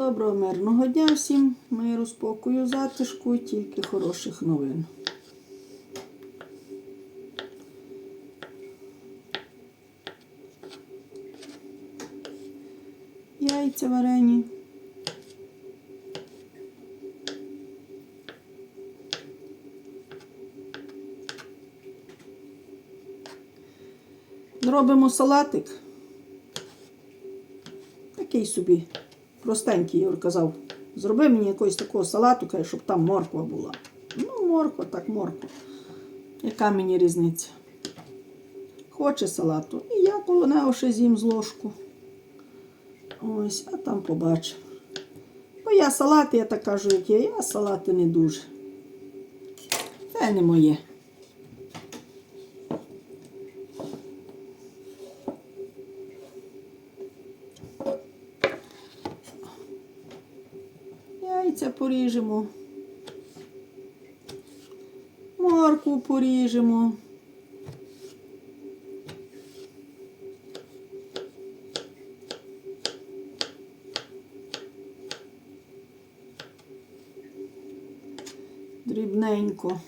Доброго мирного дня всім, миру, спокою, затишку і тільки хороших новин. Яйця варені. Зробимо салатик. Такий собі простенький, Юр казав. Зроби мені якогось такого салату, каже, щоб там морква була. Ну, морква, так морква. Яка мені різниця? Хоче салату. І я коло нього ще з'їм з ложку. Ось, а там побачимо. Бо я салати, я так кажу, як є, я салати не дуже. Це не моє. Яйця поріжемо. Моркву поріжемо. Дрібненько.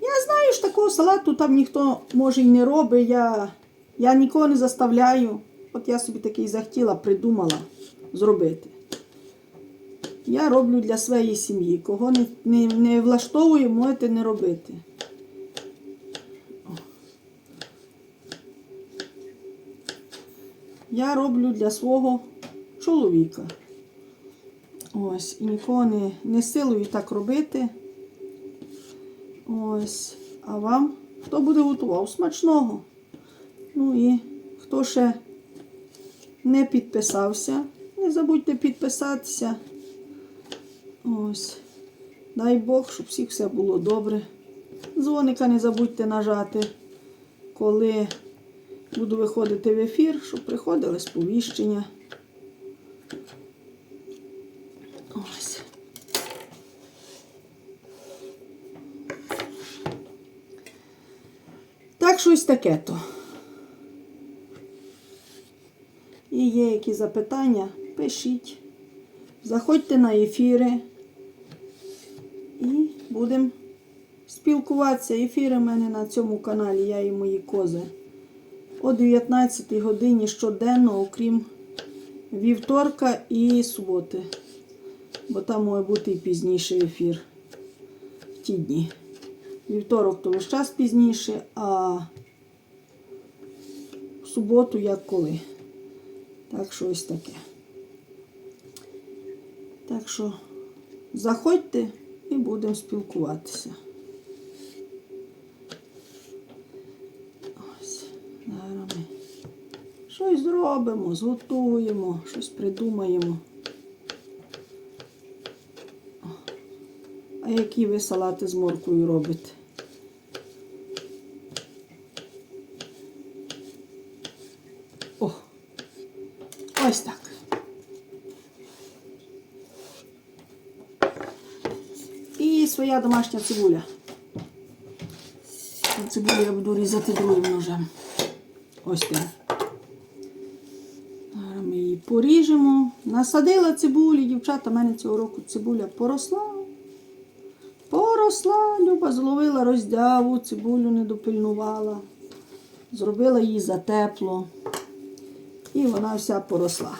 Я знаю, що такого салату там ніхто може й не робить. Я, я нікого не заставляю. От я собі такий захотіла, придумала зробити. Я роблю для своєї сім'ї. Кого не, не, не влаштовує, можете не робити. Я роблю для свого чоловіка. Ось, і нікого не, не силую так робити. Ось. А вам хто буде готував? Смачного. Ну і хто ще не підписався, не забудьте підписатися. Ось. Дай Бог, щоб всіх все було добре. Дзвоника не забудьте нажати, коли буду виходити в ефір, щоб приходили сповіщення. Ось. Так, щось таке то. І є які запитання, пишіть. Заходьте на ефіри будемо спілкуватися. Ефіри в мене на цьому каналі, я і мої кози. О 19 годині щоденно, окрім вівторка і суботи. Бо там може бути і пізніший ефір в ті дні. Вівторок то весь час пізніше, а в суботу як коли. Так що ось таке. Так що заходьте і будемо спілкуватися. Ось, зараз ми щось зробимо, зготуємо, щось придумаємо. А які ви салати з моркою робите? О, ось так. І своя домашня цибуля. Цибулю я буду різати другим ножем. Ось так. Ми її поріжемо. Насадила цибулі, дівчата, в мене цього року цибуля поросла. Поросла, Люба зловила роздяву, цибулю не допильнувала. Зробила її затепло. І вона вся поросла.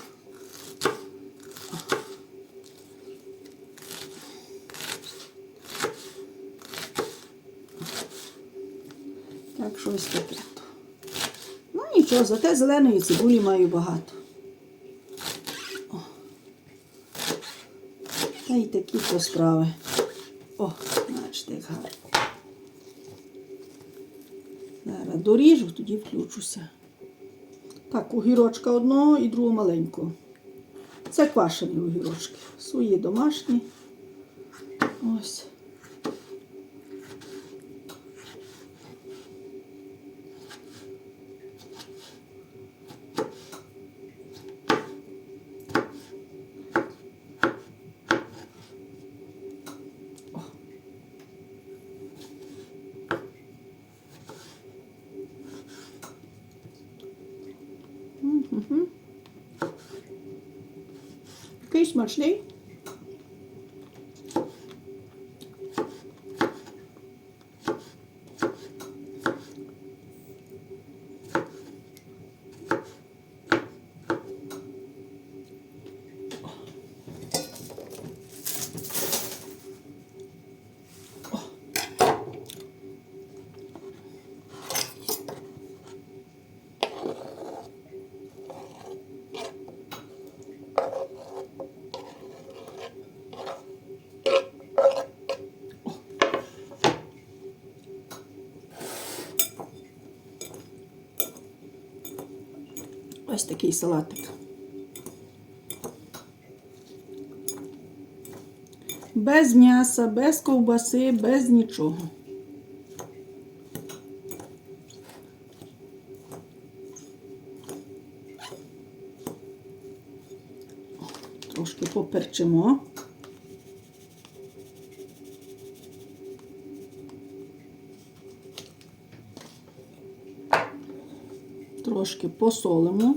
Так що ось таке. Ну нічого, зате зеленої цибулі маю багато. О. Та й такі то справи. О, бачите, як гарно. Зараз доріжу, тоді включуся. Так, огірочка одного і другого маленького. Це квашені огірочки. Свої домашні. Ось. Mm-hmm. mm-hmm. Peace, Muchney. Ось такий салатик. Без м'яса, без ковбаси, без нічого. Трошки поперчимо. Трошки посолимо.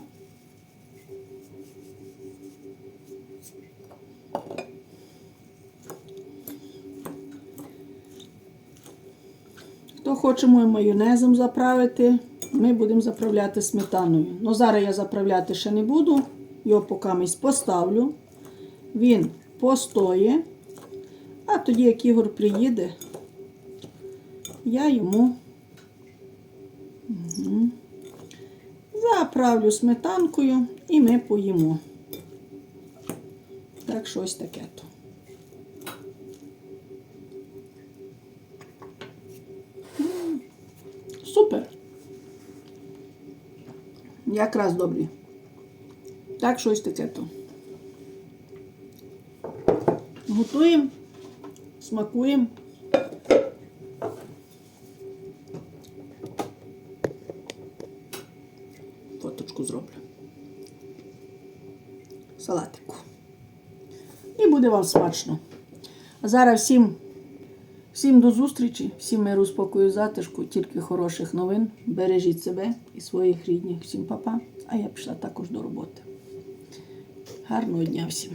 Хто хоче моїм майонезом заправити, ми будемо заправляти сметаною. Ну, зараз я заправляти ще не буду. Його покамість поставлю. Він постоє. А тоді, як Ігор приїде, я йому Мгм. Заправлю сметанкою і ми поїмо. Так, щось таке то. Супер. Якраз добрі. Так, щось таке то. Готуємо, смакуємо. Фоточку зроблю. Салатику. І буде вам смачно. А зараз всім, всім до зустрічі, всім миру, спокою, затишку, тільки хороших новин. Бережіть себе і своїх рідних. Всім папа. А я пішла також до роботи. Гарного дня всім!